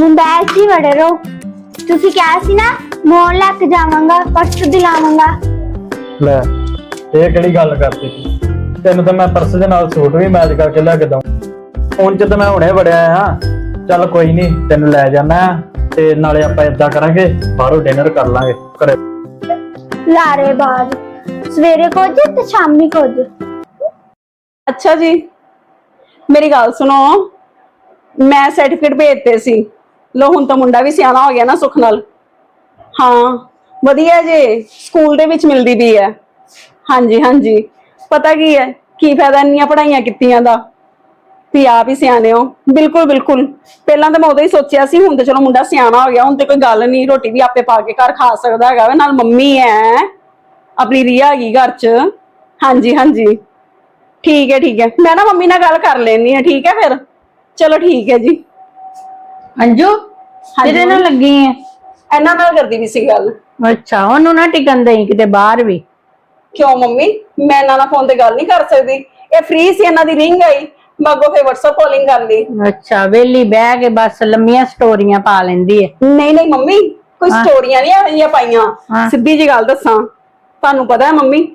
ਮੁੰਡਾ ਐਸੀ ਵੜੇ ਰੋ ਤੁਸੀਂ ਕਿਹਾ ਸੀ ਨਾ ਮੋੜ ਲੈ ਕੇ ਜਾਵਾਂਗਾ ਪਰਸ ਦਿਲਾਵਾਂਗਾ ਲੈ ਇਹ ਕਿਹੜੀ ਗੱਲ ਕਰਤੀ ਤੂੰ? ਤੈਨੂੰ ਤਾਂ ਮੈਂ ਪਰਸ ਦੇ ਨਾਲ ਸੂਟ ਵੀ ਮੈਚ ਕਰਕੇ ਲਿਆ ਕੇ ਦਊਂ। ਹੁਣ ਚ ਤਾਂ ਮੈਂ ਹੁਣੇ ਵੜਿਆ ਆ ਚੱਲ ਕੋਈ ਨਹੀਂ ਤੈਨੂੰ ਲੈ ਜਾਣਾ ਤੇ ਨਾਲੇ ਆਪਾਂ ਏਦਾਂ ਕਰਾਂਗੇ ਬਾਹਰੋਂ ਡਿਨਰ ਕਰ ਲਾਂਗੇ ਘਰੇ। ਲਾਰੇ ਬਾਅਦ ਸਵੇਰੇ ਕੁਝ ਤੇ ਸ਼ਾਮੀ ਕੁਝ? ਅੱਛਾ ਜੀ ਮੇਰੀ ਗੱਲ ਸੁਣੋ। ਮੈਂ ਸਰਟੀਫਿਕੇਟ ਭੇਜਤੇ ਸੀ। ਲੋ ਹੁਣ ਤਾਂ ਮੁੰਡਾ ਵੀ ਸਿਆਣਾ ਹੋ ਗਿਆ ਨਾ ਸੁੱਖ ਨਾਲ। ਹਾਂ ਵਧੀਆ ਜੇ ਸਕੂਲ ਦੇ ਵਿੱਚ ਮਿਲਦੀ ਵੀ ਹੈ। ਹਾਂਜੀ ਹਾਂਜੀ। ਪਤਾ ਕੀ ਹੈ ਕੀ ਫਾਇਦਾ ਇੰਨੀਆਂ ਪੜ੍ਹਾਈਆਂ ਕੀਤੀਆਂ ਦਾ? ਵੀ ਆਪ ਹੀ ਸਿਆਣੇ ਹੋ। ਬਿਲਕੁਲ ਬਿਲਕੁਲ। ਪਹਿਲਾਂ ਤਾਂ ਮੈਂ ਉਦੋਂ ਹੀ ਸੋਚਿਆ ਸੀ ਹੁਣ ਤਾਂ ਚਲੋ ਮੁੰਡਾ ਸਿਆਣਾ ਹੋ ਗਿਆ ਹੁਣ ਤੇ ਕੋਈ ਗੱਲ ਨਹੀਂ ਰੋਟੀ ਵੀ ਆਪੇ ਪਾ ਕੇ ਘਰ ਖਾ ਸਕਦਾ ਹੈਗਾ ਵਾ, ਨਾਲ ਮੰਮੀ ਹੈ ਆਪਣੀ ਰੀਆ ਹੈਗੀ ਘਰ 'ਚ। ਹਾਂਜੀ ਹਾਂਜੀ। ਠੀਕ ਹੈ ਠੀਕ ਹੈ। ਮੈਂ ਨਾ ਮੰਮੀ ਨਾਲ ਗੱਲ ਕਰ ਲੈਣੀ ਹੈ ਠੀਕ ਹੈ ਫਿਰ? ਚਲੋ ਠੀਕ ਹੈ ਜੀ। ਅੰਜੂ ਕਿਹਦੇ ਨਾਲ ਲੱਗੀ ਐ ਇਹਨਾਂ ਨਾਲ ਕਰਦੀ ਵੀ ਸੀ ਗੱਲ। ਅੱਛਾ ਉਹਨੂੰ ਨਾ ਟਿਕਣ ਦੇਈ ਕਿਤੇ ਬਾਹਰ ਵੀ। ਕਿਉਂ ਮੰਮੀ? ਮੈਂ ਇਹਨਾਂ ਨਾਲ ਫੋਨ ਤੇ ਗੱਲ ਨਹੀਂ ਕਰ ਸਕਦੀ। ਇਹ ਫ੍ਰੀ ਸੀ ਇਹਨਾਂ ਦੀ ਰਿੰਗ ਆਈ। ਮੈਂ ਅੱਗੋਂ ਫਿਰ WhatsApp ਕਾਲਿੰਗ ਕਰ ਲਈ। ਅੱਛਾ ਵੇਲੀ ਬਹਿ ਕੇ ਬਸ ਲੰਮੀਆਂ ਸਟੋਰੀਆਂ ਪਾ ਲੈਂਦੀ ਐ ਨਹੀਂ ਨਹੀਂ ਮੰਮੀ ਕੋਈ ਸਟੋਰੀਆਂ ਨਹੀਂ ਆਈਆਂ ਪਾਈਆਂ। ਸਿੱਧੀ ਜੀ ਗੱਲ ਦੱਸਾਂ। ਤੁਹਾਨੂੰ ਪਤਾ ਹੈ ਮੰਮੀ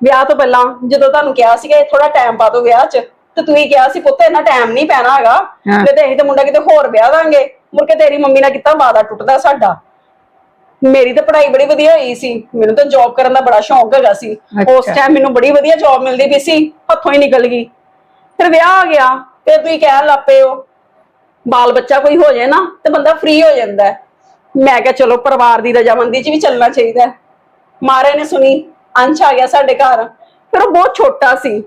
ਵਿਆਹ ਤੋਂ ਪਹਿਲਾਂ ਜਦੋਂ ਤੁਹਾਨੂੰ ਕਿਹਾ ਸੀਗਾ ਥੋੜਾ ਟਾਈਮ ਪਾ ਦਿਓ ਵਿਆਹ 'ਚ। ਤੇ ਤੁਸੀਂ ਕਿਹਾ ਸੀ ਪੁੱਤ ਇੰਨਾ ਟਾਈਮ ਨਹੀਂ ਪੈਣਾ ਹੈਗਾ। ਹਾਂ। ਤੇ ਅਸੀਂ ਤੇ ਮੁੰਡਾ ਕਿਤੇ ਹੋਰ ਵਿਆਹ ਦਾਂਗੇ। ਮੁੜ ਕੇ ਤੇਰੀ ਮੰਮੀ ਨਾਲ ਕੀਤਾ ਵਾਦਾ ਟੁੱਟਦਾ ਸਾਡਾ? ਮੇਰੀ ਤਾਂ ਪੜ੍ਹਾਈ ਬੜੀ ਵਧੀਆ ਹੋਈ ਸੀ। ਮੈਨੂੰ ਤਾਂ ਜੌਬ ਕਰਨ ਦਾ ਬੜਾ ਸ਼ੌਂਕ ਹੈਗਾ ਸੀ। ਉਸ ਅੱਛਾ। ਟਾਈਮ ਮੈਨੂੰ ਬੜੀ ਵਧੀਆ ਜੌਬ ਮਿਲਦੀ ਪਈ ਸੀ। ਹੱਥੋਂ ਹੀ ਨਿਕਲ ਗਈ। ਫਿਰ ਵਿਆਹ ਆ ਗਿਆ। ਫਿਰ ਤੁਸੀਂ ਕਹਿਣ ਲੱਪੇ ਹੋ ਬਾਲ ਬੱਚਾ ਕੋਈ ਹੋ ਜਾਏ ਨਾ ਤੇ ਬੰਦਾ ਫ੍ਰੀ ਹੋ ਜਾਂਦਾ ਹੈ। ਮੈਂ ਕਿਹਾ ਚਲੋ ਪਰਿਵਾਰ ਦੀ ਰਜਾਮੰਦੀ 'ਚ ਵੀ ਚੱਲਣਾ ਚਾਹੀਦਾ ਹੈ। ਮਹਾਰਾਜ ਨੇ ਸੁਣੀ ਅੰਸ਼ ਆ ਗਿਆ ਸਾਡੇ ਘਰ। ਫਿਰ ਉਹ ਬਹੁਤ ਛੋਟਾ ਸੀ।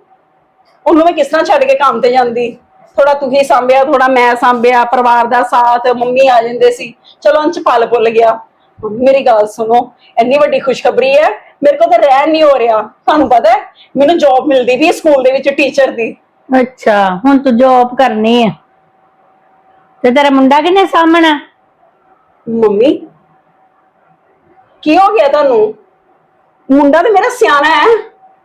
ਉਹਨੂੰ ਮੈਂ ਕਿਸ ਤਰ੍ਹਾਂ ਛੱਡ ਕੇ ਕੰਮ ਤੇ ਜਾਂਦੀ? ਥੋੜਾ ਤੁਸੀਂ ਸੰਭਿਆ ਥੋੜਾ ਮੈਂ ਸੰਭਿਆ ਪਰਿਵਾਰ ਦਾ ਸਾਥ ਮੰਮੀ ਆ ਜਾਂਦੇ ਸੀ। ਚਲੋ ਅੰਸ਼ ਪਲ ਭੁੱਲ ਗਿਆ। ਮੇਰੀ ਗੱਲ ਸੁਣੋ ਇੰਨੀ ਵੱਡੀ ਖੁਸ਼ਖਬਰੀ ਹੈ ਮੇਰੇ ਕੋਲ ਤਾਂ ਰਹਿ ਨਹੀਂ ਹੋ ਰਿਹਾ। ਤੁਹਾਨੂੰ ਪਤਾ ਹੈ ਮੈਨੂੰ ਜੌਬ ਮਿਲਦੀ ਵੀ ਸਕੂਲ ਦੇ ਵਿੱਚ ਟੀਚਰ ਦੀ। ਅੱਛਾ ਹੁਣ ਤੂੰ ਜੌਬ ਕਰਨੀ ਐ ਤੇ ਤੇਰਾ ਮੁੰਡਾ ਕਿਨੇ ਸਾਹਮਣਾ? ਮੰਮੀ ਕੀ ਹੋ ਗਿਆ ਤੁਹਾਨੂੰ? ਮੁੰਡਾ ਤੇ ਮੇਰਾ ਸਿਆਣਾ ਹੈ।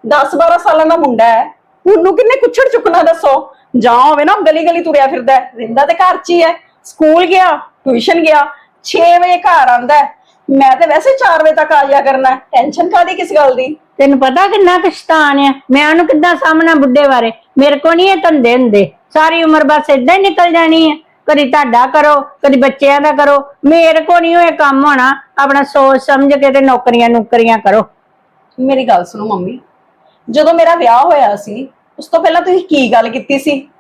10 12 ਸਾਲਾਂ ਦਾ ਮੁੰਡਾ ਹੈ। ਉਹਨੂੰ ਕਿੰਨੇ ਕੁੱਛੜ ਚੁੱਕਣਾ ਦੱਸੋ? ਜਾਂ ਹੋਵੇ ਨਾ ਗਲੀ ਗਲੀ ਤੁਰਿਆ ਫਿਰਦਾ ਹੈ। ਰਿੰਦਾ ਤੇ ਘਰ 'ਚ ਹੀ ਹੈ। ਸਕੂਲ ਗਿਆ ਟਿਊਸ਼ਨ ਗਿਆ 6 ਵਜੇ ਘਰ ਆਂਦਾ ਮੈਂ ਤੇ ਵੈਸੇ 4 ਵਜੇ ਤੱਕ ਆ ਜਾਇਆ ਕਰਨਾ ਟੈਨਸ਼ਨ ਕਾਦੀ ਕਿਸ ਗੱਲ ਦੀ? ਤੈਨੂੰ ਪਤਾ ਕਿੰਨਾ ਪਛਤਾਨ ਆ? ਮੈਂ ਉਹਨੂੰ ਕਿੱਦਾਂ ਸਾਹਮਣਾ ਬੁੱਢੇ ਬਾਰੇ? ਮੇਰੇ ਕੋ ਨਹੀਂ ਇਹ ਧੰਦੇ ਹੁੰਦੇ। ਸਾਰੀ ਉਮਰ ਬਸ ਏਦਾਂ ਹੀ ਨਿਕਲ ਜਾਣੀ ਹੈ। ਕਦੀ ਤੁਹਾਡਾ ਕਰੋ ਕਦੀ ਬੱਚਿਆਂ ਦਾ ਕਰੋ। ਮੇਰੇ ਕੋ ਨਹੀਂ ਇਹ ਕੰਮ ਹੋਣਾ। ਆਪਣਾ ਸੋਚ ਸਮਝ ਕੇ ਤੇ ਨੌਕਰੀਆਂ ਨੌਕਰੀਆਂ ਕਰੋ। ਮੇਰੀ ਗੱਲ ਸੁਣੋ ਮੰਮੀ। ਜਦੋਂ ਮੇਰਾ ਵਿਆਹ ਹੋਇਆ ਸੀ, ਉਸ ਤੋਂ ਪਹਿਲਾਂ ਤੁਸੀਂ ਕੀ ਗੱਲ ਕੀਤੀ ਸੀ?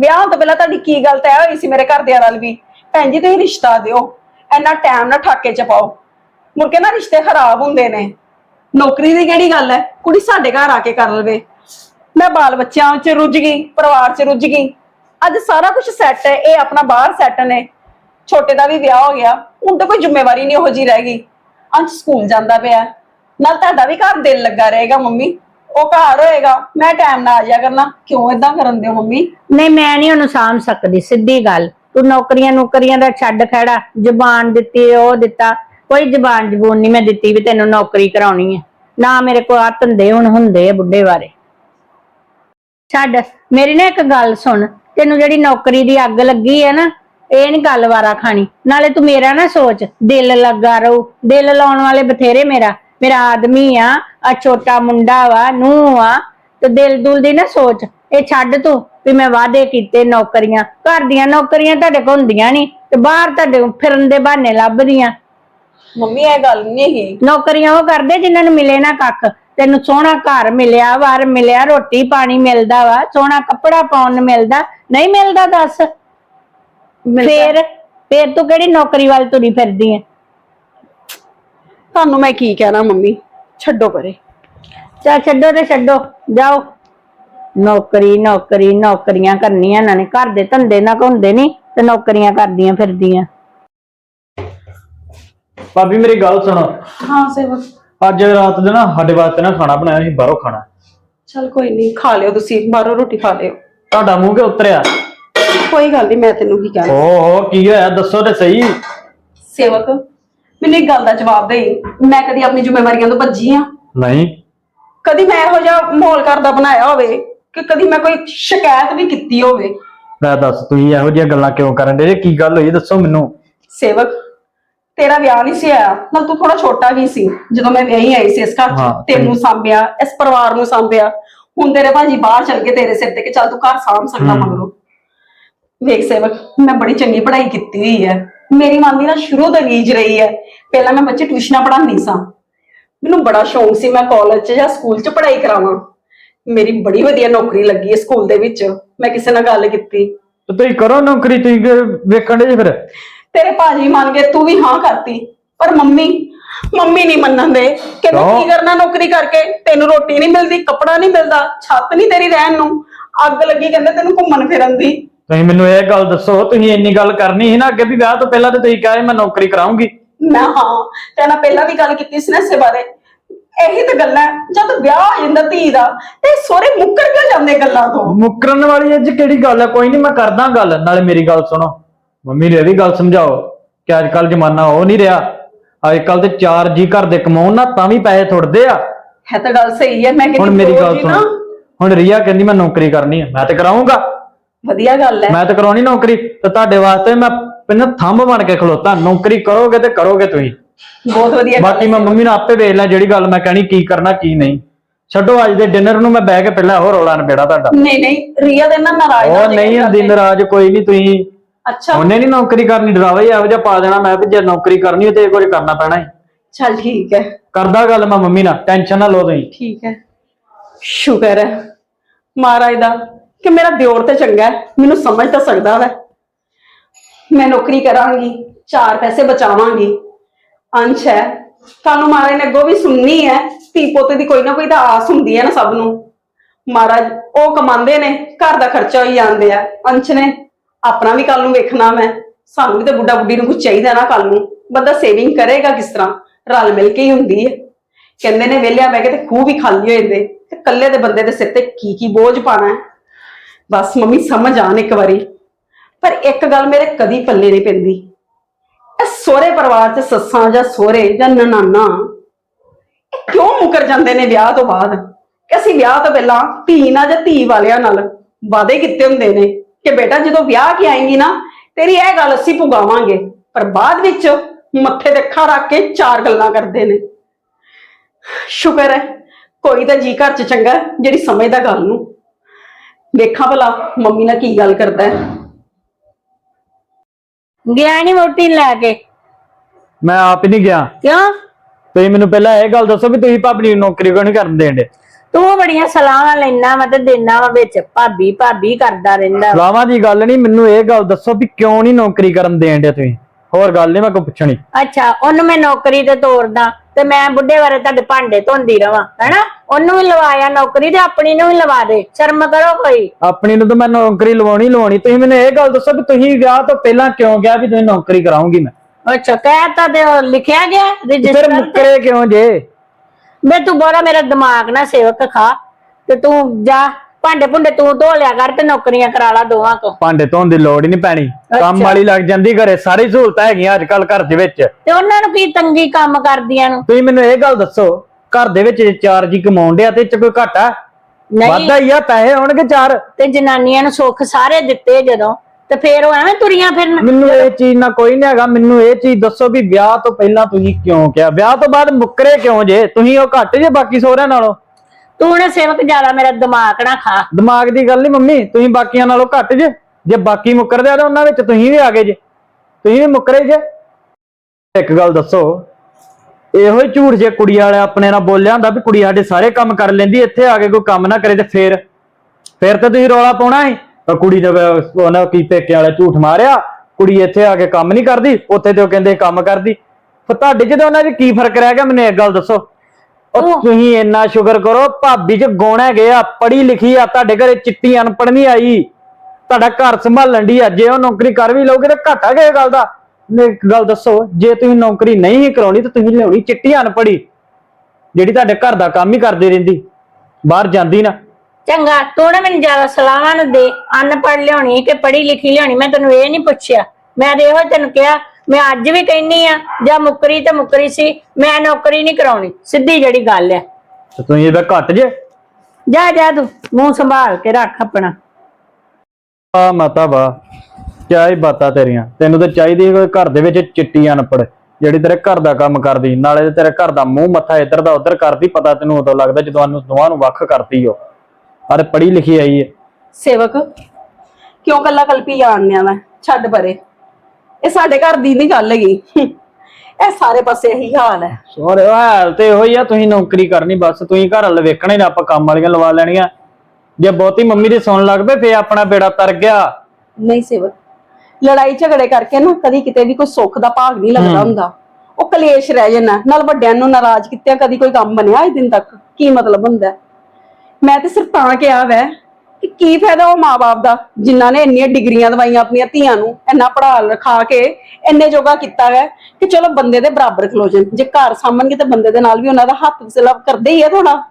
ਵਿਆਹ ਤੋਂ ਪਹਿਲਾਂ ਤੁਹਾਡੀ ਕੀ ਗੱਲ ਤੈਅ ਹੋਈ ਸੀ ਮੇਰੇ ਘਰਦਿਆਂ ਨਾਲ ਵੀ? ਭੈਣ ਜੀ, ਤੁਸੀਂ ਰਿਸ਼ਤਾ ਦਿਓ, ਇੰਨਾ ਟਾਈਮ ਨਾ ਠਾਕੇ ਚ ਪਾਓ। ਮੁੜ ਕੇ ਨਾ ਰਿਸ਼ਤੇ ਖਰਾਬ ਹੁੰਦੇ ਨੇ। ਨੌਕਰੀ ਦੀ ਕਿਹੜੀ ਗੱਲ ਹੈ? ਕੁੜੀ ਸਾਡੇ ਘਰ ਆ ਕੇ ਕਰ ਲਵੇ। ਮੈਂ ਬਾਲ ਬੱਚਿਆਂ ਚ ਰੁੱਝ ਗਈ, ਪਰਿਵਾਰ ਚ ਰੁੱਝ ਗਈ। ਅੱਜ ਸਾਰਾ ਕੁਝ ਸੈੱਟ ਹੈ, ਇਹ ਆਪਣਾ ਬਾਹਰ ਸੈੱਟ ਨੇ। ਛੋਟੇ ਦਾ ਵੀ ਵਿਆਹ ਹੋ ਗਿਆ, ਹੁਣ ਤਾਂ ਕੋਈ ਜ਼ਿੰਮੇਵਾਰੀ ਨਹੀਂ ਉਹੋ ਜੀ ਰਹਿ ਗਈ। ਅੱਜ ਸਕੂਲ ਜਾਂਦਾ ਪਿਆ। ਨਾਲ ਤੁਹਾਡਾ ਵੀ ਘਰ ਦਿਲ ਲੱਗਾ ਰਹੇਗਾ, ਮੰਮੀ। ਉਹ ਘਰ ਹੋਏਗਾ, ਮੈਂ ਟਾਈਮ ਨਾਲ ਆ ਜਾਇਆ ਕਰਨਾ। ਕਿਉਂ ਇਦਾਂ ਕਰਨ ਦਿਓ ਮੰਮੀ? ਨਹੀਂ, ਮੈਂ ਨਹੀਂ ਉਹਨੂੰ ਸਾਂਭ ਸਕਦੀ, ਸਿੱਧੀ ਗੱਲ। ਤੂੰ ਨੌਕਰੀਆਂ ਨੌਕਰੀਆਂ ਦਾ ਛੱਡ ਖੜਾ, ਜ਼ਬਾਨ ਦਿੱਤੀ, ਉਹ ਦਿੱਤਾ। ਕੋਈ ਜ਼ਬਾਨ ਜ਼ਬੂਨ ਨਹੀਂ ਮੈਂ ਦਿੱਤੀ ਵੀ ਤੈਨੂੰ ਨੌਕਰੀ ਕਰਾਉਣੀ ਹੈ ਨਾ ਮੇਰੇ ਕੋਲ ਆ ਧੰਦੇ ਹੁਣ ਹੁੰਦੇ ਆ ਬੁੱਢੇ ਬਾਰੇ। ਛੱਡ, ਮੇਰੀ ਨਾ ਇੱਕ ਗੱਲ ਸੁਣ। ਤੈਨੂੰ ਜਿਹੜੀ ਨੌਕਰੀ ਦੀ ਅੱਗ ਲੱਗੀ ਹੈ ਨਾ, ਇਹ ਨਹੀਂ ਗੱਲ ਵਾਰਾ ਖਾਣੀ। ਨਾਲੇ ਤੂੰ ਮੇਰਾ ਨਾ ਸੋਚ, ਦਿਲ ਲੱਗਾ ਰਹੂ। ਦਿਲ ਲਾਉਣ ਵਾਲੇ ਬਥੇਰੇ ਮੇਰਾ ਮੇਰਾ ਆਦਮੀ ਆ। ਆ ਛੋਟਾ ਮੁੰਡਾ ਵਾ ਨੂੰ ਆ ਤੇ ਦਿਲ ਦੁਲ ਦੀ ਨਾ ਸੋਚ ਇਹ ਛੱਡ ਤੂੰ ਵੀ ਮੈਂ ਵਾਅਦੇ ਕੀਤੇ ਨੌਕਰੀਆਂ। ਘਰ ਦੀਆਂ ਨੌਕਰੀਆਂ ਤੁਹਾਡੇ ਕੋਲ ਹੁੰਦੀਆਂ ਨਹੀਂ ਤੇ ਬਾਹਰ ਤੁਹਾਡੇ ਫਿਰਨ ਦੇ ਬਹਾਨੇ ਲੱਭਦੀਆਂ। ਮੰਮੀ ਇਹ ਗੱਲ ਨਹੀਂ ਹੈਗੀ। ਨੌਕਰੀਆਂ ਉਹ ਕਰਦੇ ਜਿਨ੍ਹਾਂ ਨੂੰ ਮਿਲੇ ਨਾ ਕੱਖ। ਤੈਨੂੰ ਸੋਹਣਾ ਘਰ ਮਿਲਿਆ ਵਾਰ ਮਿਲਿਆ ਰੋਟੀ ਪਾਣੀ ਮਿਲਦਾ ਵਾ ਸੋਹਣਾ ਕੱਪੜਾ ਪਾਉਣ ਨੂੰ ਮਿਲਦਾ। ਨਹੀਂ ਮਿਲਦਾ ਦੱਸ। ਫੇਰ ਫੇਰ ਤੂੰ ਕਿਹੜੀ ਨੌਕਰੀ ਵੱਲ ਤੁਰੀ ਫਿਰਦੀ ਐ ਤੁਹਾਨੂੰ ਮੈਂ ਕੀ ਕਹਿਣਾ ਮੰਮੀ? ਛੱਡੋ ਪਰੇ। ਚੱਲ ਛੱਡੋ ਤੇ ਛੱਡੋ ਜਾਓ। ਨੌਕਰੀ ਨੌਕਰੀ ਨੌਕਰੀਆਂ ਕਰਨੀਆਂ ਇਹਨਾਂ ਨੇ। ਘਰ ਦੇ ਧੰਦੇ ਨਾ ਹੁੰਦੇ ਨਹੀਂ ਤੇ ਨੌਕਰੀਆਂ ਕਰਦੀਆਂ ਫਿਰਦੀਆਂ। ਭਾਬੀ ਮੇਰੀ ਗੱਲ ਸੁਣੋ। ਹਾਂ ਸੇਵਕ। ਅੱਜ ਰਾਤ ਦੇ ਨਾ ਸਾਡੇ ਵਾਸਤੇ ਨਾ ਖਾਣਾ ਬਣਾਇਆ ਸੀ ਬਾਹਰੋਂ ਖਾਣਾ। ਚਲ ਕੋਈ ਨਹੀਂ ਖਾ ਲਿਓ ਤੁਸੀਂ ਬਾਹਰੋਂ ਰੋਟੀ ਖਾ ਲਿਓ। ਤੁਹਾਡਾ ਮੂੰਹ ਕਿ ਉਤਰਿਆ? ਕੋਈ ਗੱਲ ਨਹੀਂ ਮੈਂ ਤੈਨੂੰ ਕੀ ਕਹਿਣਾ। ਓਹੋ ਕੀ ਹੋਇਆ? ਦੱਸੋ ਤੇ ਸਹੀ। ਸੇਵਕ ਮੈਨੂੰ ਇੱਕ ਗੱਲ ਦਾ ਜਵਾਬ ਦੇ। ਮੈਂ ਕਦੀ ਆਪਣੀ ਜ਼ਿੰਮੇਵਾਰੀਆਂ ਤੋਂ ਭੱਜੀ ਆ? ਨਹੀਂ। ਕਦੀ ਮੈਂ ਇਹੋ ਜਿਹਾ ਮਾਹੌਲ ਘਰ ਦਾ ਬਣਾਇਆ ਹੋਵੇ ਕਿ ਕਦੀ ਮੈਂ ਕੋਈ ਸ਼ਿਕਾਇਤ ਵੀ ਕੀਤੀ ਹੋਵੇ? ਲੈ ਦੱਸ ਤੁਸੀਂ ਇਹੋ ਜਿਹੀਆਂ ਗੱਲਾਂ ਕਿਉਂ ਕਰਨ ਦੇ ਕੀ ਗੱਲ ਹੋਈ? ਦੱਸੋ ਮੈਨੂੰ। ਸੇਵਕ ਤੇਰਾ ਵਿਆਹ ਨਹੀਂ ਸੀ ਆਇਆ। ਨਾਲ ਤੂੰ ਥੋੜਾ ਛੋਟਾ ਵੀ ਸੀ। ਜਦੋਂ ਮੈਂ ਵਿਆਹੀ ਆਈ ਸੀ ਇਸ ਘਰ ਹਾਂ, ਚ ਤੈਨੂੰ ਸਾਂਭਿਆ ਇਸ ਪਰਿਵਾਰ ਨੂੰ ਸਾਂਭਿਆ। ਹੁਣ ਤੇਰੇ ਭਾਜੀ ਬਾਹਰ ਚਲ ਕੇ ਤੇਰੇ ਸਿਰ ਤੇ ਕਿ ਚੱਲ ਤੂੰ ਘਰ ਸਾਂਭ ਸਕਦਾ ਹਮ। ਮਗਰੋਂ। ਵੇਖ ਸੇਵਕ ਮੈਂ ਬੜੀ ਚੰਗੀ ਪੜ੍ਹਾਈ ਕੀਤੀ ਹੋਈ ਹੈ। ਮੇਰੀ ਮਨ ਦੀ ਨਾ ਸ਼ੁਰੂ ਤੋਂ ਰੀਝ ਰਹੀ ਹੈ। ਪਹਿਲਾਂ ਮੈਂ ਬੱਚੇ ਟਿਊਸ਼ਨਾਂ ਪੜ੍ਹਾਉਂਦੀ ਸਾਂ। ਮੈਨੂੰ ਬੜਾ ਸ਼ੌਂਕ ਸੀ ਮੈਂ ਕਾਲਜ 'ਚ ਜਾਂ ਸਕੂਲ 'ਚ ਪੜ੍ਹਾਈ ਕਰਾਵਾਂ। ਮੇਰੀ ਬੜੀ ਵਧੀਆ ਨੌਕਰੀ ਲੱਗੀ ਹੈ ਸਕੂਲ ਦੇ ਵਿੱਚ। ਮੈਂ ਕਿਸੇ ਨਾਲ ਗੱਲ ਕੀਤੀ। ਤੇ ਤੁਸੀਂ ਕਰੋ ਨੌਕਰੀ ਤੁਸੀਂ ਕਿ ਵੇਖਣ ਦੇ ਫਿਰ। ਤੇਰੇ ਭਾਜੀ ਮੰਨ ਗਏ ਤੂੰ ਵੀ ਹਾਂ ਕਰਤੀ। ਪਰ ਮੰਮੀ ਮੰਮੀ ਨਹੀਂ ਮੰਨਣ ਦੇ। ਕਹਿੰਦੇ ਕਿਉਂ? ਕੀ ਕਰਨਾ ਨੌਕਰੀ ਕਰਕੇ? ਤੈਨੂੰ ਰੋਟੀ ਨਹੀਂ ਮਿਲਦੀ ਕੱਪੜਾ ਨਹੀਂ ਮਿਲਦਾ ਛੱਤ ਨਹੀਂ ਤੇਰੀ ਰਹਿਣ ਨੂੰ। ਅੱਗ ਲੱਗੀ ਕਹਿੰਦੇ ਤੈਨੂੰ ਘੁੰਮਣ ਫਿਰਨ ਦੀ। ਤੁਸੀਂ ਮੈਨੂੰ ਇਹ ਗੱਲ ਦੱਸੋ ਤੁਸੀਂ ਇੰਨੀ ਗੱਲ ਕਰਨੀ ਸੀ ਨਾ ਅੱਗੇ ਵੀ ਵਿਆਹ ਤੋਂ ਪਹਿਲਾਂ ਤੇ ਤੁਸੀਂ ਕਿਹਾ ਮੈਂ ਨੌਕਰੀ ਕਰਾਉਂਗੀ। ਹਾਂ ਤੇ ਮੈਂ ਪਹਿਲਾਂ ਵੀ ਗੱਲ ਕੀਤੀ ਸੀ ਨਾ ਇਸੇ ਬਾਰੇ। ਇਹੀ ਤਾਂ ਗੱਲਾਂ ਹੈ। ਜਦ ਵਿਆਹ ਹੋ ਜਾਂਦਾ ਧੀ ਦਾ ਤੇ ਸੋਹਰੇ ਮੁੱਕਰ ਕਿਉਂ ਜਾਂਦੇ ਗੱਲਾਂ ਤੋਂ? ਮੁੱਕਰਨ ਵਾਲੀ 'ਚ ਕਿਹੜੀ ਗੱਲ ਹੈ? ਕੋਈ ਨਹੀਂ ਮੈਂ ਕਰਦਾ ਗੱਲ ਨਾਲੇ ਮੇਰੀ ਗੱਲ ਸੁਣੋ। ਮੰਮੀ ਨੂੰ ਇਹ ਵੀ ਗੱਲ ਸਮਝਾਓ ਕਿ ਅੱਜ ਕੱਲ ਜ਼ਮਾਨਾ ਉਹ ਨਹੀਂ ਰਿਹਾ। ਅੱਜ ਕੱਲ ਤੇ ਚਾਰ ਜੀ ਘਰ ਦੇ ਕਮਾਉਣ ਨਾ ਤਾਂ ਵੀ ਪੈਸੇ ਥੁੜਦੇ ਆ। ਹੈ ਤਾਂ ਗੱਲ ਸਹੀ ਹੈ ਮੈਂ ਹੁਣ ਮੇਰੀ ਗੱਲ ਸੁਣੋ। ਨਾ, ਹੁਣ ਰੀਆ ਕਹਿੰਦੀ ਮੈਂ ਨੌਕਰੀ ਕਰਨੀ ਹੈ ਮੈਂ ਤੇ ਕਰਾਉਂਗਾ ਵਧੀਆ ਗੱਲ ਹੈ। ਮੈਂ ਤੇ ਕਰਾਉਣੀ ਨੌਕਰੀ ਤੇ ਤੁਹਾਡੇ ਵਾਸਤੇ ਮੈਂ ਪਹਿਲਾਂ ਥੰਬ ਬਣ ਕੇ ਖਲੋਤਾ। ਨੌਕਰੀ ਕਰੋਗੇ ਤੇ ਕਰੋਗੇ ਤੁਸੀਂ। ਬਹੁਤ ਵਧੀਆ ਗੱਲ ਬਾਕੀ ਮੈਂ ਮੰਮੀ ਨੂੰ ਆਪੇ ਵੇਖ ਲੈ ਜਿਹੜੀ ਗੱਲ ਮੈਂ ਕਹਿਣੀ ਕੀ ਕਰਨਾ ਕੀ ਨਹੀਂ। ਛੱਡੋ ਅੱਜ ਦੇ ਡਿਨਰ ਨੂੰ ਮੈਂ ਬਹਿ ਕੇ ਪਹਿਲਾਂ ਹੋਰ ਰੌਲਾ ਨਿਬੇੜਾ ਤੁਹਾਡਾ। ਨਹੀਂ ਨਹੀਂ ਰੀਆ ਦੇ ਨਾਲ ਨਾਰਾਜ਼ ਨਾ ਉਹ ਜਾਇਆ ਨਹੀਂ ਹੁੰਦੀ ਕਰਦੇ। ਨਾਰਾਜ਼ ਕੋਈ ਨਹੀਂ ਤੁਸੀਂ ਅੱਛਾ। ਉਹਨੇ ਨਹੀਂ ਨੌਕਰੀ ਕਰਨੀ ਡਰਾਵਾ ਹੀ ਇਹੋ ਜਿਹਾ ਪਾ ਦੇਣਾ। ਮੈਂ ਵੀ ਜੇ ਨੌਕਰੀ ਕਰਨੀ ਹੋਈ ਤੇ ਇਹ ਕੁਝ ਕਰਨਾ ਪੈਣਾ ਹੀ। ਚੱਲ ਠੀਕ ਹੈ। ਕਰਦਾ ਗੱਲ ਮੈਂ ਮੰਮੀ ਨਾਲ ਟੈਨਸ਼ਨ ਨਾ ਲਓ ਤੁਸੀਂ। ਠੀਕ ਹੈ। ਸ਼ੁਕਰ ਹੈ। ਮਹਾਰਾਜ ਦਾ ਕਿ ਮੇਰਾ ਦਿਓਰ ਤੇ ਚੰਗਾ ਹੈ, ਮੈਨੂੰ ਸਮਝ ਤਾਂ ਸਕਦਾ ਵੈ। ਮੈਂ ਨੌਕਰੀ ਕਰਾਂਗੀ, ਚਾਰ ਪੈਸੇ ਬਚਾਵਾਂਗੀ। ਅੰਸ਼ ਹੈ, ਤੁਹਾਨੂੰ ਮਹਾਰਾਜ ਨੇ ਅੱਗੋਂ ਵੀ ਸੁਣਨੀ ਹੈ, ਧੀ ਪੋਤੇ ਦੀ ਕੋਈ ਨਾ ਕੋਈ ਤਾਂ ਆਸ ਹੁੰਦੀ ਹੈ ਨਾ ਸਭ ਨੂੰ। ਮਹਾਰਾਜ, ਉਹ ਕਮਾਉਂਦੇ ਨੇ, ਘਰ ਦਾ ਖਰਚਾ ਹੋਈ ਜਾਂਦੇ ਆ। ਅੰਸ਼ ਨੇ ਆਪਣਾ ਵੀ ਕੱਲ ਨੂੰ ਵੇਖਣਾ ਮੈਂ ਸਾਨੂੰ ਵੀ ਤਾਂ ਬੁੱਢਾ ਬੁੱਢੀ ਨੂੰ ਕੁਝ ਚਾਹੀਦਾ ਨਾ ਕੱਲ ਨੂੰ। ਬੰਦਾ ਸੇਵਿੰਗ ਕਰੇਗਾ ਕਿਸ ਤਰ੍ਹਾਂ? ਰਲ ਮਿਲ ਕੇ ਹੀ ਹੁੰਦੀ ਹੈ। ਕਹਿੰਦੇ ਨੇ ਵਿਹਲਿਆ ਬਹਿ ਕੇ ਤੇ ਖੂਹ ਵੀ ਖਾਲੀ ਹੋ ਜਾਂਦੇ। ਤੇ ਇਕੱਲੇ ਦੇ ਬੰਦੇ ਦੇ ਸਿਰ ਤੇ ਕੀ ਕੀ ਬੋਝ ਪਾਣਾ ਹੈ? ਬਸ ਮੰਮੀ, ਸਮਝ ਆਣ ਇੱਕ ਵਾਰੀ। ਪਰ ਇੱਕ ਗੱਲ ਮੇਰੇ ਕਦੀ ਪੱਲੇ ਨਹੀਂ ਪੈਂਦੀ। ਇਹ ਸੋਹਰੇ ਪਰਿਵਾਰ 'ਚ ਸੱਸਾਂ ਜਾਂ ਸੋਹਰੇ ਜਾਂ ਨਨਾਨਾ ਇਹ ਕਿਉਂ ਮੁਕਰ ਜਾਂਦੇ ਨੇ ਵਿਆਹ ਤੋਂ ਬਾਅਦ? ਕਿ ਅਸੀਂ ਵਿਆਹ ਤੋਂ ਪਹਿਲਾਂ ਧੀ ਨਾਲ ਜਾਂ ਧੀ ਵਾਲਿਆਂ ਨਾਲ ਵਾਅਦੇ ਕੀਤੇ ਹੁੰਦੇ ਨੇ ਕਿ ਬੇਟਾ, ਜਦੋਂ ਵਿਆਹ ਕੇ ਆਏਂਗੀ ਨਾ, ਤੇਰੀ ਇਹ ਗੱਲ ਅਸੀਂ ਪੁਗਾਵਾਂਗੇ ਪਰ ਬਾਅਦ ਵਿੱਚ ਮੱਥੇ ਤੇ ਅੱਖਾਂ ਰੱਖ ਕੇ ਚਾਰ ਗੱਲਾਂ ਕਰਦੇ ਨੇ। ਸ਼ੁਕਰ ਹੈ, ਕੋਈ ਤਾਂ ਜੀ ਘਰ ਚ ਚੰਗਾ ਜਿਹੜੀ ਸਮਝਦਾ ਗੱਲ ਨੂੰ। ਵੇਖਾਂ ਭਲਾ ਮੰਮੀ ਨਾਲ ਕੀ ਗੱਲ ਕਰਦਾ ਹੈ। ਗਿਆ ਨਹੀਂ ਵੋਟੀ ਲੈ ਕੇ? ਮੈਂ ਆਪ ਹੀ ਨਹੀਂ ਗਿਆ। ਕਿਉਂ? ਤੁਸੀਂ ਮੈਨੂੰ ਪਹਿਲਾਂ ਇਹ ਗੱਲ ਦੱਸੋ ਵੀ ਤੁਸੀਂ ਭਾਬੀ ਨੂੰ ਨੌਕਰੀ ਕਿਉਂ ਨਹੀਂ ਕਰਨ ਦੇਂਦੇ ਤੂੰ ਬੜੀਆਂ ਸਲਾਹਾਂ ਲੈਣਾ ਵਾ ਤੇ ਦੇਣਾ ਵਾ ਵਿੱਚ ਭਾਬੀ ਭਾਬੀ ਕਰਦਾ ਰਹਿੰਦਾ ਵਾ। ਸਲਾਵਾਂ ਦੀ ਗੱਲ ਨਹੀਂ ਮੈਨੂੰ ਇਹ ਗੱਲ ਦੱਸੋ ਵੀ ਕਿਉਂ ਨਹੀਂ ਨੌਕਰੀ ਕਰਨ ਦੇਂਦੇ ਤੁਸੀਂ? ਹੋਰ ਗੱਲ ਨਹੀਂ ਮੈਂ ਕੋਈ ਪੁੱਛਣੀ। ਅੱਛਾ ਉਹਨੂੰ ਮੈਂ ਨੌਕਰੀ ਤੇ ਤੋਰਦਾ ਤੇ ਮੈਂ ਬੁੱਢੇ ਬਾਰੇ ਤੁਹਾਡੇ ਭਾਂਡੇ ਧੋਂਦੀ ਰਵਾਂ ਹੈਨਾ? ਉਹਨੂੰ ਵੀ ਲਵਾਇਆ ਨੌਕਰੀ ਤੇ ਆਪਣੀ ਨੂੰ ਵੀ ਲਵਾ ਦੇ ਸ਼ਰਮ ਕਰੋ ਕੋਈ। ਆਪਣੀ ਨੂੰ ਤਾਂ ਮੈਂ ਨੌਕਰੀ ਲਵਾਉਣੀ ਲਵਾਉਣੀ ਤੁਸੀਂ ਮੈਨੂੰ ਇਹ ਗੱਲ ਦੱਸੋ ਵੀ ਤੁਸੀਂ ਵਿਆਹ ਤੋਂ ਪਹਿਲਾਂ ਕਿਉਂ ਕਿਹਾ ਵੀ ਤੁਸੀਂ ਨੌਕਰੀ ਕਰਾਉਂਗੀ ਮੈਂ? ਅੱਛਾ ਕਹਿਤਾ ਤੇ ਉਹ ਲਿਖਿਆ ਗਿਆ ਫਿਰ ਰਜਿਸਟਰ ਤੇ। ਮੁੱਕਰੇ ਕਿਉਂ ਜੇ? ਬੇ ਤੂੰ ਬੋਲਾ ਮੇਰਾ ਦਿਮਾਗ ਨਾ ਸੇਵਕ ਖਾ ਤੇ ਤੂੰ ਜਾ। ਭਾਂਡੇ ਭੁੰਡੇ ਤੂੰ ਧੋ ਲਿਆ ਕਰ ਤੇ ਨੌਕਰੀਆਂ ਕਰਾ ਲਾ ਦੋਵਾਂ ਕੋ ਭਾਂਡੇ ਧੋਣ ਦੀ ਲੋੜ ਹੀ ਨਹੀਂ ਪੈਣੀ। ਕੰਮ। ਵਾਲੀ ਲੱਗ ਜਾਂਦੀ ਘਰੇ ਸਾਰੀ ਸਹੂਲਤਾਂ ਹੈਗੀਆਂ ਅੱਜ ਕੱਲ ਘਰ ਦੇ ਵਿੱਚ। ਤੇ ਉਹਨਾਂ ਨੂੰ ਕੀ ਤੰਗੀ ਕੰਮ ਕਰਦੀਆਂ ਨੂੰ? ਤੁਸੀਂ ਮੈਨੂੰ ਇਹ ਗੱਲ ਦੱਸੋ ਘਰ ਦੇ ਵਿੱਚ ਚਾਰ ਜੀ ਕਮਾਉਣ ਡਿਆ ਤੇ ਇਹ ਚ ਕੋਈ ਘਾਟਾ? ਨਹੀਂ। ਵਾਧਾ ਹੀ ਆ ਪੈਸੇ ਹੋਣਗੇ ਚਾਰ। ਤੇ ਜਨਾਨੀਆਂ ਨੂੰ ਸੁੱਖ ਸਾਰੇ ਦਿੱਤੇ ਜਦੋਂ ਤੇ ਫੇਰ ਉਹ ਐਵੇਂ ਤੁਰੀਆਂ ਫਿਰਨ। ਮੈਨੂੰ ਇਹ ਚੀਜ਼ ਨਾਲ ਕੋਈ ਨਹੀਂ ਹੈਗਾ ਮੈਨੂੰ ਇਹ ਚੀਜ਼ ਦੱਸੋ ਵੀ ਵਿਆਹ ਤੋਂ ਪਹਿਲਾਂ ਤੁਸੀਂ ਕਿਉਂ ਕਿਹਾ? ਵਿਆਹ ਤੋਂ ਬਾਅਦ ਮੁੱਕਰੇ ਕਿਉਂ ਜੇ? ਤੁਸੀਂ ਉਹ ਘੱਟ ਜੇ ਬਾਕੀ ਸਹੁਰਿਆਂ ਨਾਲੋਂ। ਤੂੰ ਨਾ ਸੇਵਕ ਜ਼ਿਆਦਾ ਮੇਰਾ ਦਿਮਾਗ ਨਾ ਖਾ। ਦਿਮਾਗ ਦੀ ਗੱਲ ਨਹੀਂ ਮੰਮੀ, ਤੁਸੀਂ ਬਾਕੀਆਂ ਨਾਲੋਂ ਘੱਟ ਜੇ। ਜੇ ਬਾਕੀ ਮੁੱਕਰਦੇ ਆ ਤਾਂ ਉਹਨਾਂ ਵਿੱਚ ਤੁਸੀਂ ਵੀ ਆ ਗਏ ਜੇ। ਤੁਸੀਂ ਵੀ ਮੁੱਕਰੇ ਜੇ। ਇੱਕ ਗੱਲ ਦੱਸੋ, ਇਹੋ ਹੀ ਝੂਠ ਜੇ ਕੁੜੀ ਵਾਲੇ ਆਪਣੇ ਨਾਲ ਬੋਲਿਆ ਹੁੰਦਾ ਵੀ ਕੁੜੀ ਸਾਡੇ ਸਾਰੇ ਕੰਮ ਕਰ ਲੈਂਦੀ, ਇੱਥੇ ਆ ਕੇ ਕੋਈ ਕੰਮ ਨਾ ਕਰੇ ਤੇ ਫੇਰ। ਫੇਰ ਤਾਂ ਤੁਸੀਂ ਰੌਲਾ ਪਾਉਣਾ ਹੈ ਤਾਂ ਕੁੜੀ ਨੇ ਵ- ਉਹਨਾਂ ਕੀ ਪੇਕੇ ਵਾਲਾ ਝੂਠ ਮਾਰਿਆ। ਕੁੜੀ ਇੱਥੇ ਆ ਕੇ ਕੰਮ ਨਹੀਂ ਕਰਦੀ, ਉੱਥੇ ਤੇ ਉਹ ਕਹਿੰਦੇ ਕੰਮ ਕਰਦੀ। ਪਰ ਤੁਹਾਡੇ ਚ ਤੇ ਉਹਨਾਂ 'ਚ ਕੀ ਫ਼ਰਕ ਰਹਿ ਗਿਆ? ਮੈਨੂੰ ਇੱਕ ਗੱਲ ਦੱਸੋ। ਉਹ ਤੁਸੀਂ ਇੰਨਾ ਸ਼ੁਕਰ ਕਰੋ ਭਾਬੀ ਚ ਗੁਣ ਹੈਗੇ ਆ ਪੜ੍ਹੀ ਲਿਖੀ ਆ ਤੁਹਾਡੇ ਘਰੇ ਚਿੱਟੀ ਅਨਪੜ੍ਹ ਨਹੀਂ ਆਈ। ਤੁਹਾਡਾ ਘਰ ਸੰਭਾਲਣ ਦੀ ਆ ਜੇ ਉਹ ਨੌਕਰੀ ਕਰ ਵੀ ਲਓਗੇ ਤਾਂ ਘਾਟਾ ਕਿਹ ਗੱਲ ਦਾ? ਮੈਨੂੰ ਇੱਕ ਗੱਲ ਦੱਸੋ ਜੇ ਤੁਸੀਂ ਨੌਕਰੀ ਨਹੀਂ ਹੀ ਕਰਾਉਣੀ ਤਾਂ ਤੁਸੀਂ ਲਿਆਉਣੀ ਚਿੱਟੀ ਅਨਪੜ੍ਹੀ ਜਿਹੜੀ ਤੁਹਾਡੇ ਘਰ ਦਾ ਕੰਮ ਹੀ ਕਰਦੀ ਰਹਿੰਦੀ ਬਾਹਰ ਜਾਂਦੀ ਨਾ। ਚੰਗਾ ਤੂੰ ਨਾ ਮੈਨੂੰ ਜ਼ਿਆਦਾ ਸਲਾਹਾਂ ਨੂੰ ਦੇ ਅਨਪੜ੍ਹ ਲਿਆਉਣੀ ਕਿ ਪੜ੍ਹੀ ਲਿਖੀ ਲਿਆਉਣੀ ਮੈਂ ਤੈਨੂੰ ਇਹ ਨਹੀਂ ਪੁੱਛਿਆ। ਮੈਂ ਤੇ ਇਹੋ ਤੈਨੂੰ ਕਿਹਾ ਮੈਂ ਅੱਜ ਵੀ ਕਹਿੰਨੀ ਆ ਜਾਂ ਮੁੱਕਰੀ ਤੇ ਮੁੱਕਰੀ ਸੀ ਮੈਂ ਨੌਕਰੀ ਨਹੀਂ ਕਰਾਉਣੀ ਸਿੱਧੀ ਜਿਹੜੀ ਗੱਲ ਹੈ ਤੇ ਤੁਸੀਂ ਇਹਦਾ ਘੱਟ ਜੇ। ਜਾ ਜਾ ਤੂੰ ਮੂੰਹ ਸੰਭਾਲ ਕੇ ਰੱਖ ਆਪਣਾ। ਆ ਮਾਤਾ ਵਾ ਕਿਆ ਹੀ ਬਾਤਾਂ ਤੇਰੀਆਂ? ਤੈਨੂੰ ਤਾਂ ਚਾਹੀਦੀ ਹੈ ਕੋਈ ਘਰ ਦੇ ਵਿੱਚ ਚਿੱਟੀ ਅਨਪੜ ਜਿਹੜੀ ਤੇਰੇ ਘਰ ਦਾ ਕੰਮ ਕਰਦੀ ਨਾਲੇ ਤੇ ਤੇਰੇ ਘਰ ਦਾ ਮੂੰਹ ਮੱਥਾ ਇੱਧਰ ਦਾ ਉੱਧਰ ਕਰਦੀ ਪਤਾ ਤੈਨੂੰ ਉਦੋਂ ਲੱਗਦਾ ਜਦੋਂ ਉਹਨੂੰ ਦੋਵਾਂ ਨੂੰ ਵੱਖ ਕਰਤੀ ਉਹ। ਅਰੇ ਪੜ੍ਹੀ ਲਿਖੀ ਆਈ ਹੈ ਸੇਵਕ ਕਿਉਂ ਕੱਲਾ ਕਲਪੀ ਜਾਣਿਆ ਮੈਂ ਛੱਡ ਪਰੇ। ਇਹ ਸਾਡੇ ਘਰ ਦੀ ਨਹੀਂ ਗੱਲ ਹੈਗੀ। ਇਹ ਸਾਰੇ ਪਾਸੇ ਇਹੀ ਹਾਲ ਹੈ। ਸੋਰੇ ਹਾਲ ਤੇ ਉਹੀ ਆ ਤੁਸੀਂ ਨੌਕਰੀ ਕਰਨੀ ਬਸ ਤੁਸੀਂ ਘਰ ਵਾਲੇ ਵੇਖਣੇ ਨੇ ਆਪਾਂ ਕੰਮ ਵਾਲੀਆਂ ਲਵਾ ਲੈਣੀਆਂ। ਜੇ ਬਹੁਤੀ ਮੰਮੀ ਦੀ ਸੁਣ ਲੱਗ ਪਏ ਫੇ ਆਪਣਾ ਬੇੜਾ ਤਰ ਗਿਆ। ਨਹੀਂ ਸੇਵਕ ਲੜਾਈ ਝਗੜੇ ਕਰਕੇ ਨਾ ਕਦੀ ਕਿਤੇ ਵੀ ਕੋਈ ਸੁੱਖ ਦਾ ਭਾਗ ਨਹੀਂ ਲੱਗਦਾ ਹੁੰਦਾ। ਉਹ ਕਲੇਸ਼ ਰਹਿ ਜਾਂਦਾ ਨਾਲ ਵੱਡਿਆਂ ਨੂੰ ਨਾਰਾਜ਼ ਕੀਤਿਆਂ ਕਦੀ ਕੋਈ ਕੰਮ ਬਣਿਆ ਅੱਜ ਦਿਨ ਤੱਕ। ਕੀ ਮਤਲਬ ਹੁੰਦਾ? ਮੈਂ ਤੇ ਸਿਰਫ ਤਾਂ ਕਿਹਾ ਵੈ ਕਿ ਕੀ ਫਾਇਦਾ ਉਹ ਮਾਪੇ ਦਾ ਜਿਨ੍ਹਾਂ ਨੇ ਇੰਨੀਆਂ ਡਿਗਰੀਆਂ ਦਵਾਈਆਂ ਆਪਣੀਆਂ ਧੀਆਂ ਨੂੰ ਇੰਨਾ ਪੜ੍ਹਾ ਲਿਖਾ ਕੇ ਇੰਨੇ ਜੋਗਾ ਕੀਤਾ ਹੈ ਕਿ ਚਲੋ ਬੰਦੇ ਦੇ ਬਰਾਬਰ ਖਲੋ ਜਾਣ ਜੇ ਘਰ ਸਾਂਭਣਗੇ ਤੇ ਬੰਦੇ ਦੇ ਨਾਲ ਵੀ ਉਹਨਾਂ ਦਾ ਹੱਥ ਸਿਲਪ ਕਰਦੇ ਹੀ ਆ ਥੋੜਾ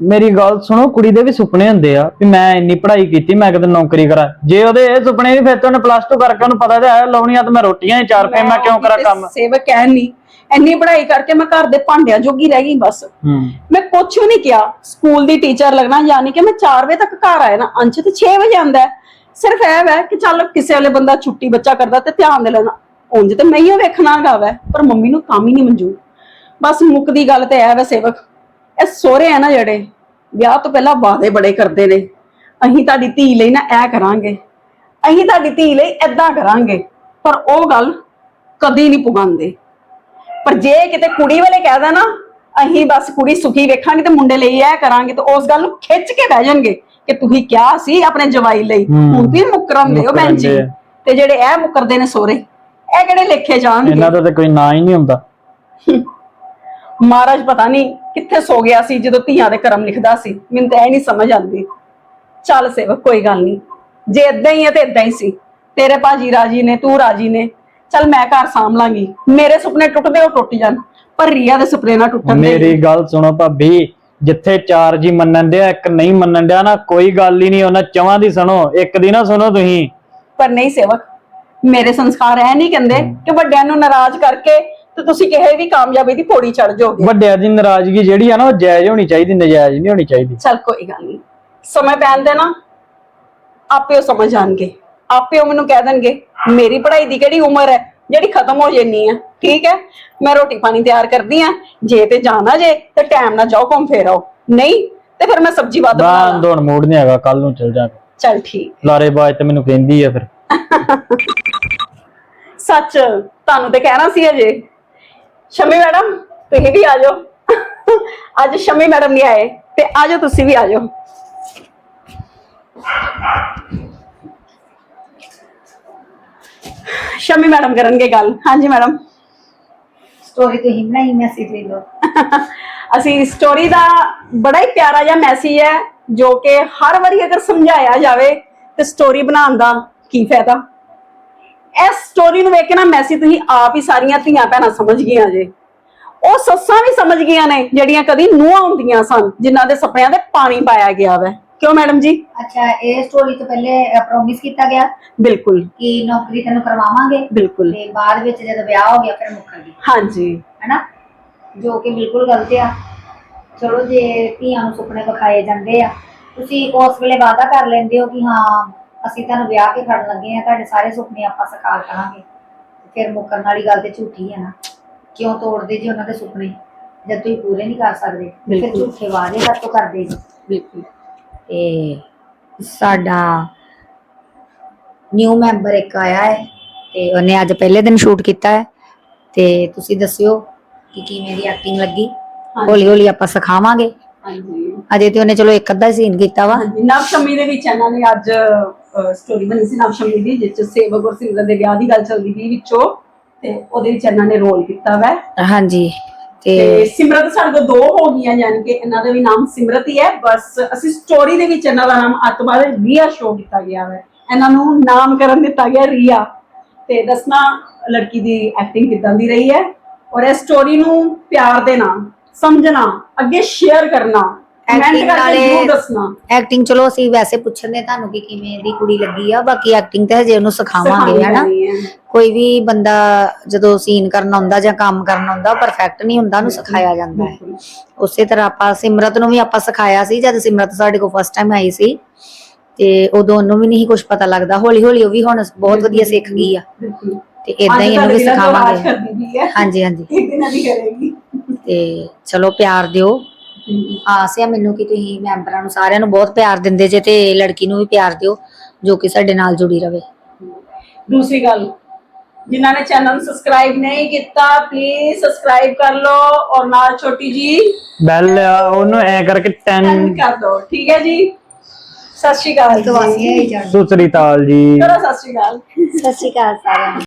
ਮੇਰੀ ਗੱਲ ਸੁਣੋ ਕੁੜੀ ਦੇ ਵੀ ਸੁਪਨੇ ਹੁੰਦੇ ਆ ਵੀ ਮੈਂ ਇੰਨੀ ਪੜ੍ਹਾਈ ਕੀਤੀ ਮੈਂ ਕਿਤੇ ਨੌਕਰੀ ਕਰਾਂ। ਜੇ ਉਹਦੇ ਇਹ ਸੁਪਨੇ ਨਹੀਂ ਫਿਰ ਤਾਂ ਉਹਨੇ ਪਲੱਸ 2 ਕਰਕੇ ਉਹਨੂੰ ਪਤਾ ਤੇ ਹੈ ਲਾਉਣੀਆਂ ਤਾਂ ਮੈਂ ਰੋਟੀਆਂ ਹੀ ਚਾਰ ਫੇ ਮੈਂ ਕਿਉਂ ਕਰਾਂ ਕੰਮ? ਸੇਵਕ ਕਹਿ ਨਹੀਂ ਇੰਨੀ ਪੜ੍ਹਾਈ ਕਰਕੇ ਮੈਂ ਘਰ ਦੇ ਭਾਂਡਿਆਂ ਜੋਗੀ ਰਹਿ ਗਈ ਬਸ। ਹੂੰ। ਮੈਂ ਕੁਛ ਵੀ ਨਹੀਂ ਕਿਹਾ। ਸਕੂਲ ਦੀ ਟੀਚਰ ਲੱਗਣਾ ਯਾਨੀ ਕਿ ਮੈਂ 4 ਵਜੇ ਤੱਕ ਘਰ ਆਇਆ ਨਾ। ਅੰਸ਼ ਤੇ 6 ਵਜੇ ਆਂਦਾ ਹੈ। ਸਿਰਫ ਇਹ ਵੈ ਕਿ ਚੱਲ ਕਿਸੇ ਵੇਲੇ ਬੰਦਾ ਛੁੱਟੀ ਬੱਚਾ ਕਰਦਾ ਤੇ ਧਿਆਨ ਦੇ ਲੈਣਾ। ਉਂਝ ਤੇ ਮੈਂ ਹੀ ਵੇਖਣਾ ਹੈਗਾ ਵੈ ਪਰ ਮੰਮੀ ਨੂੰ ਕੰਮ ਹੀ ਨਹੀਂ ਮਨਜ਼ੂਰ। ਬਸ ਮੁੱਕਦੀ ਗੱਲ ਤੇ ਇਹ ਵੈ ਸੇਵਕ ਇਹ ਸੋਹਰੇ ਆ ਨਾ ਜਿਹੜੇ ਵਿਆਹ ਤੋਂ ਪਹਿਲਾਂ ਵਾਅਦੇ ਬੜੇ ਕਰਦੇ ਨੇ। ਅਸੀਂ ਤੁਹਾਡੀ ਧੀ ਲਈ ਨਾ ਇਹ ਕਰਾਂਗੇ। ਅਸੀਂ ਤੁਹਾਡੀ ਧੀ ਲਈ ਏਦਾਂ ਕਰਾਂਗੇ। ਪਰ ਉਹ ਗੱਲ ਕਦੀ ਨਹੀਂ ਪੁਗਾਉਂਦੇ। ਪਰ ਜੇ ਕਿਤੇ ਕੁੜੀ ਵਾਲੇ ਕਹਿ ਦੇਣਾ ਅਸੀਂ ਬਸ ਕੁੜੀ ਸੁਖੀ ਵੇਖਾਂਗੇ ਤੇ ਮੁੰਡੇ ਲਈ ਇਹ ਕਰਾਂਗੇ ਤੇ ਉਸ ਗੱਲ ਨੂੰ ਖਿੱਚ ਕੇ ਬਹਿ ਜਾਣਗੇ ਕਿ ਤੁਸੀਂ ਕਿਹਾ ਸੀ ਆਪਣੇ ਜਵਾਈ ਲਈ। ਹੁਣ ਵੀ ਮੁਕਰਮਦੇ ਹੋ ਭੈਣ ਜੀ। ਤੇ ਜਿਹੜੇ ਇਹ ਮੁਕਰਦੇ ਨੇ ਸੋਰੇ ਇਹ ਕਿਹੜੇ ਲਿਖੇ ਜਾਣਗੇ? ਇਹਨਾਂ ਦਾ ਤਾਂ ਕੋਈ ਨਾਂ ਹੀ ਨਹੀਂ ਹੁੰਦਾ। ਮਹਾਰਾਜ ਪਤਾ ਨਹੀਂ ਕਿੱਥੇ ਸੋ ਗਿਆ ਸੀ ਜਦੋਂ ਧੀਆਂ ਦੇ ਕਰਮ ਲਿਖਦਾ ਸੀ। ਮੈਨੂੰ ਤਾਂ ਇਹ ਨਹੀਂ ਸਮਝ ਆਉਂਦੀ। ਚੱਲ ਸੇਵਕ ਕੋਈ ਗੱਲ ਨਹੀਂ। ਜੇ ਇਦਾਂ ਹੀ ਹੈ ਤੇ ਇਦਾਂ ਹੀ ਸੀ। ਤੇਰੇ ਭਾਜੀ ਰਾਜੀ ਨੇ ਤੂੰ ਰਾਜੀ ਨੇ। ਚੱਲ ਮੈਂ ਘਰ ਸਾਂਭ ਲਾਂਗੀ। ਮੇਰੇ ਸੁਪਨੇ ਟੁੱਟਦੇ ਉਹ ਟੁੱਟ ਜਾਣ। ਪਰ ਰੀਆ ਦੇ ਸੁਪਨੇ ਨਾ ਟੁੱਟਣ ਦੇ। ਮੇਰੀ ਗੱਲ ਸੁਣੋ ਭਾਬੀ ਜਿੱਥੇ ਚਾਰ ਜੀ ਮੰਨਣ ਡਿਆ ਇੱਕ ਨਹੀਂ ਮੰਨਣ ਡਿਆ ਨਾ ਕੋਈ ਗੱਲ ਹੀ ਨਹੀਂ ਉਹਨਾਂ ਚਵਾਂ ਦੀ ਸੁਣੋ ਇੱਕ ਦੀ ਨਾ ਸੁਣੋ ਤੁਸੀਂ। ਪਰ ਨਹੀਂ ਸੇਵਕ ਮੇਰੇ ਸੰਸਕਾਰ ਇਹ ਨਹੀਂ ਕਹਿੰਦੇ ਕਿ ਵੱਡਿਆਂ ਨੂੰ ਨਾਰਾਜ਼ ਕਰਕੇ ਤੇ ਤੁਸੀਂ ਕਿਸੇ ਵੀ ਕਾਮਯਾਬੀ ਦੀ ਪੌੜੀ ਚੜ ਜਾਓਗੇ। ਵੱਡਿਆਂ ਦੀ ਨਾਰਾਜ਼ਗੀ ਜਿਹੜੀ ਆ ਨਾ ਉਹ ਜਾਇਜ਼ ਹੋਣੀ ਚਾਹੀਦੀ ਨਜਾਇਜ਼ ਨਹੀਂ ਹੋਣੀ ਚਾਹੀਦੀ। ਚੱਲ ਕੋਈ ਗੱਲ ਨਹੀਂ। ਸਮੇਂ ਪੈਣ ਦੇ ਨਾ ਆਪੇ ਉਹ ਸਮਝ ਜਾਣਗੇ ਆਪੇ ਉਹ ਮੈਨੂੰ ਕਹਿ ਦੇਣਗੇ ਮੇਰੀ ਪੜ੍ਹਾਈ ਦੀ ਕਿਹੜੀ ਉਮਰ ਹੈ ਜਿਹੜੀ ਖਤਮ ਹੋ ਜੇਨੀ ਹੈ ਠੀਕ ਹੈ? ਮੈਂ ਰੋਟੀ ਪਾਣੀ ਤਿਆਰ ਕਰਦੀ ਆ ਜੇ ਤੇ ਜਾਣਾ ਜੇ ਤੇ ਟਾਈਮ ਨਾਲ ਜਾਓ ਘੁੰਮ ਫੇਰ ਆਓ। ਨਹੀਂ ਤੇ ਫਿਰ ਮੈਂ ਸਬਜ਼ੀ ਵੱਧ ਬਣਾ ਲਾਂ ਦੋਣ ਮੂਡ ਨਹੀਂ ਹੈਗਾ ਕੱਲ ਨੂੰ ਚਲ ਜਾਾਂਗੇ। ਚੱਲ ਠੀਕ। ਲਾਰੇ ਬਾਜ ਤੇ ਮੈਨੂੰ ਕਹਿੰਦੀ ਆ ਫਿਰ। ਸੱਚ ਤੁਹਾਨੂੰ ਤੇ ਕਹਿਣਾ ਸੀ ਅਜੇ। ਸ਼ਮੀ ਮੈਡਮ ਤੁਸੀਂ ਵੀ ਆ ਜਾਓ। ਅੱਜ ਸ਼ਮੀ ਮੈਡਮ ਨਹੀਂ ਆਏ ਤੇ ਆ ਜਾਓ ਤੁਸੀਂ ਵੀ ਆ ਜਾਓ। ਸ਼ਮੀ ਮੈਡਮ ਕਰਨਗੇ ਗੱਲ। ਹਾਂਜੀ ਮੈਡਮ। ਸਟੋਰੀ ਤੁਸੀਂ ਬਣਾਈ ਮੈਸੇਜ ਦੇ ਲੋ ਅਸੀਂ ਸਟੋਰੀ ਦਾ ਬੜਾ ਹੀ ਪਿਆਰਾ ਜਿਹਾ ਮੈਸੇਜ ਹੈ ਜੋ ਕਿ ਹਰ ਵਾਰੀ ਅਗਰ ਸਮਝਾਇਆ ਜਾਵੇ ਤੇ ਸਟੋਰੀ ਬਣਾਉਣ ਦਾ ਕੀ ਫਾਇਦਾ? ਇਸ ਸਟੋਰੀ ਨੂੰ ਵੇਖ ਕੇ ਨਾ ਮੈਸੇਜ ਤੁਸੀਂ ਆਪ ਹੀ ਸਾਰੀਆਂ ਧੀਆਂ ਭੈਣਾਂ ਸਮਝ ਗਈਆਂ ਜੇ। ਉਹ ਸੱਸਾਂ ਵੀ ਸਮਝ ਗਈਆਂ ਨੇ ਜਿਹੜੀਆਂ ਕਦੀ ਨੂੰਹਾਂ ਹੁੰਦੀਆਂ ਸਨ ਜਿਨ੍ਹਾਂ ਦੇ ਸੁਪਨਿਆਂ ਤੇ ਪਾਣੀ ਪਾਇਆ ਗਿਆ ਵੈ। ਕਿਉਂ ਮੈਡਮ ਜੀ? ਅੱਛਾ ਇਹ ਸਟੋਰੀ ਤੋਂ ਪਹਿਲੇ ਪ੍ਰੋਮਿਸ ਕੀਤਾ ਗਿਆ ਬਿਲਕੁਲ। ਕਿ ਨੌਕਰੀ ਤੈਨੂੰ ਕਰਵਾਵਾਂਗੇ ਬਿਲਕੁਲ। ਤੇ ਬਾਅਦ ਵਿੱਚ ਜਦੋਂ ਵਿਆਹ ਹੋ ਗਿਆ ਫਿਰ ਮੁੱਕਰ ਗਈ ਹਾਂਜੀ। ਹੈਨਾ? ਜੋ ਕਿ ਬਿਲਕੁਲ ਗਲਤ ਆ। ਚਲੋ ਜੇ ਧੀਆਂ ਨੂੰ ਸੁਪਨੇ ਵਿਖਾਏ ਜਾਂਦੇ ਆ ਤੁਸੀਂ ਉਸ ਵੇਲੇ ਵਾਅਦਾ ਕਰ ਲੈਂਦੇ ਹੋ ਕਿ ਹਾਂ ਅਸੀਂ ਤੁਹਾਨੂੰ ਵਿਆਹ ਕੇ ਖੜਨ ਲੱਗੇ ਆ ਤੁਹਾਡੇ ਸਾਰੇ ਸੁਪਨੇ ਆਪਾਂ ਸਾਕਾਰ ਕਰਾਂਗੇ। ਤੇ ਫਿਰ ਮੁੱਕਰਨ ਵਾਲੀ ਗੱਲ ਤੇ ਝੂਠੀ ਹੈ ਨਾ। ਕਿਉਂ ਤੋੜਦੇ ਜੀ ਉਹਨਾਂ ਦੇ ਸੁਪਨੇ? ਜਦ ਤੁਸੀਂ ਪੂਰੇ ਨਹੀਂ ਕਰ ਸਕਦੇ। ਫਿਰ। ਝੂਠੇ ਵਾਅਦੇ ਕਾਹਤੋਂ ਕਰਦੇ ਜੀ ਬਿਲਕੁਲ। ਤੇ ਸਾਡਾ ਨਿਊ ਮੈਂਬਰ ਇੱਕ ਆਇਆ ਹੈ ਤੇ ਉਹਨੇ ਅੱਜ ਪਹਿਲੇ ਦਿਨ ਸ਼ੂਟ ਕੀਤਾ ਹੈ। ਤੇ ਤੁਸੀਂ ਦੱਸਿਓ ਕਿ ਕਿਵੇਂ ਦੀ ਐਕਟਿੰਗ ਲੱਗੀ। ਹੌਲੀ ਹੌਲੀ ਆਪਾਂ ਸਿਖਾਵਾਂਗੇ। ਹਾਂਜੀ। ਅਜੇ ਤੇ ਉਹਨੇ ਚਲੋ ਇੱਕ ਅੱਧਾ ਸੀਨ ਕੀਤਾ ਵਾ। ਹਾਂਜੀ। ਨਵ ਸ਼ਮੀ ਦੇ ਵਿੱਚ ਇਹਨਾਂ ਨੇ ਅੱਜ ਸਟੋਰੀ ਬਣੀ ਸੀ ਨਵ ਸ਼ਮੀ ਦੀ ਜਿਸ ਚ ਸੇਵਕ ਔਰ ਸਿਮਰਨ ਦੇ ਵਿਆਹ ਦੀ ਗੱਲ ਚੱਲਦੀ ਸੀ ਵਿੱਚੋਂ ਤੇ ਉਹਦੇ ਵਿੱਚ ਇਹਨਾਂ ਨੇ ਰੋਲ ਕੀਤਾ ਵੈ। ਹਾਂਜੀ। ਤੇ ਸਿਮਰਤ ਸਾਡੇ ਕੋਲ ਦੋ ਹੋ ਗਈਆਂ ਯਾਨੀ ਕਿ ਇਹਨਾਂ ਦਾ ਵੀ ਨਾਮ ਸਿਮਰਤ ਹੀ ਹੈ। ਬਸ ਅਸੀਂ ਸਟੋਰੀ ਦੇ ਵਿੱਚ ਇਹਨਾਂ ਦਾ ਨਾਮ ਬਾਅਦ ਰੀਆ ਸ਼ੋ ਕੀਤਾ ਗਿਆ ਹੈ ਇਹਨਾਂ ਨੂੰ ਨਾਮਕਰਨ ਦਿੱਤਾ ਗਿਆ ਰੀਆ। ਤੇ ਦੱਸਣਾ ਲੜਕੀ ਦੀ ਐਕਟਿੰਗ ਕਿਦਾਂ ਦੀ ਰਹੀ ਹੈ। ਔਰ ਇਹ ਸਟੋਰੀ ਨੂੰ ਪਿਆਰ ਦੇ ਨਾਲ ਸਮਝਣਾ ਅੱਗੇ ਸ਼ੇਅਰ ਕਰਨਾ। ਕਰਕੇ ਨਾਲੇ- ਦੱਸਣਾ। ਐਕਟਿੰਗ ਚਲੋ ਅਸੀਂ ਵੈਸੇ ਪੁੱਛਦੇ ਤੁਹਾਨੂੰ ਕਿ ਕਿਵੇਂ ਦੀ ਕੁੜੀ ਲੱਗੀ ਆ ਬਾਕੀ ਐਕਟਿੰਗ ਤੇ ਹਜੇ ਉਹਨੂੰ ਸਿਖਾਵਾਂਗੇ ਹੈਨਾ। ਕੋਈ ਵੀ ਬੰਦਾ ਜਦੋਂ ਸੀਨ ਕਰਨਾ ਹੁੰਦਾ ਜਾਂ ਕੰਮ ਕਰਨਾ ਹੁੰਦਾ ਪਰਫੈਕਟ ਨਹੀਂ ਹੁੰਦਾ ਉਹਨੂੰ ਸਿਖਾਇਆ ਜਾਂਦਾ ਹੈ। ਉਸੇ ਤਰ੍ਹਾਂ ਆਪਾਂ ਸਿਮਰਤ ਨੂੰ ਵੀ ਆਪਾਂ ਸਿਖਾਇਆ ਸੀ ਜਦ ਸਿਮਰਤ ਸਾਡੇ ਕੋਲ ਫਸਟ ਟਾਈਮ ਆਈ ਸੀ ਤੇ ਉਦੋਂ ਉਹਨੂੰ ਵੀ ਨਹੀਂ ਕੁਝ ਪਤਾ ਲੱਗਦਾ। ਹੌਲੀ ਹੌਲੀ ਉਹ ਵੀ ਹੁਣ ਬਹੁਤ ਵਧੀਆ ਸਿੱਖ ਗਈ ਆ। ਤੇ ਇਦਾਂ ਹੀ ਇਹਨੂੰ ਵੀ ਸਿਖਾਵਾਂਗੇ। ਹਾਂਜੀ ਹਾਂਜੀ। ਇੱਕ ਦਿਨ ਵੀ ਕਰੇਗੀ। ਤੇ ਚਲੋ ਪਿਆਰ ਦਿਓ। ਆਸ ਆ ਮੈਨੂੰ ਕਿ ਤੁਸੀਂ ਮੈਂਬਰਾਂ ਨੂੰ ਸਾਰਿਆਂ ਨੂੰ ਬਹੁਤ ਪਿਆਰ ਦਿੰਦੇ ਜੇ ਤੇ ਲੜਕੀ ਨੂੰ ਵੀ ਪਿਆਰ ਦਿਓ ਜੋ ਕਿ ਸਾਡੇ ਨਾਲ ਜੁੜੀ ਰਵੇ। ਦੂਸਰੀ ਗੱਲ ਜਿਨ੍ਹਾਂ ਨੇ ਚੈਨਲ ਸਬਸਕ੍ਰਾਈਬ ਨਹੀਂ ਕੀਤਾ ਪਲੀਜ਼ ਸਬਸਕ੍ਰਾਈਬ ਕਰ ਲਓ ਔਰ ਨਾਲ ਛੋਟੀ ਜੀ ਬੈਲ ਉਹਨੂੰ ਐ ਕਰਕੇ 10 ਕਰ ਦਿਓ ਠੀਕ ਹੈ ਜੀ? ਸਤਿ ਸ਼੍ਰੀ ਅਕਾਲ। ਜੀ ਹੀ ਸੁਸਰੀ ਤਾਲ ਜੀ। ਚਲੋ ਸਤਿ ਸ਼੍ਰੀ ਅਕਾਲ। ਸਤਿ ਸ਼੍ਰੀ ਅਕਾਲ ਸਾਰਿਆਂ ਨੂੰ।